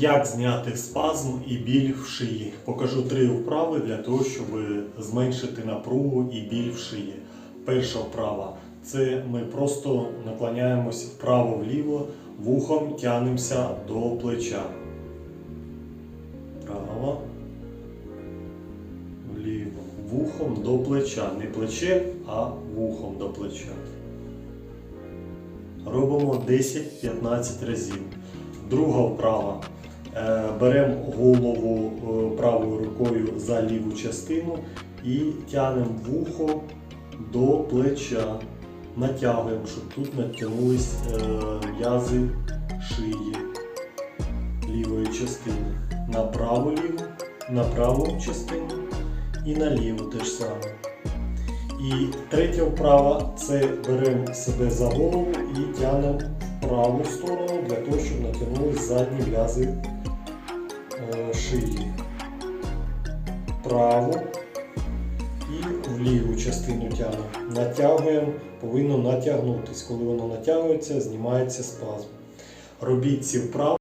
Як зняти спазм і біль в шиї? Покажу три вправи для того, щоб зменшити напругу і біль в шиї. Перша вправа це ми просто наклоняємось вправо-вліво, вухом тянемося до плеча. Право. Вліво. Вухом до плеча. Не плече, а вухом до плеча. Робимо 10-15 разів. Друга вправа. Беремо голову е, правою рукою за ліву частину і тянемо вухо до плеча. Натягуємо, щоб тут натягнулись е, м'язи шиї лівої частини. На праву ліву, на праву частину і на ліву теж саме. І третя вправа це беремо себе за голову і тягнемо в праву сторону для того, щоб натягнулись задні в'язи е, шиї. Праву і в ліву частину тягнемо. Натягуємо, повинно натягнутися. Коли воно натягується, знімається спазм. Робіть ці вправи.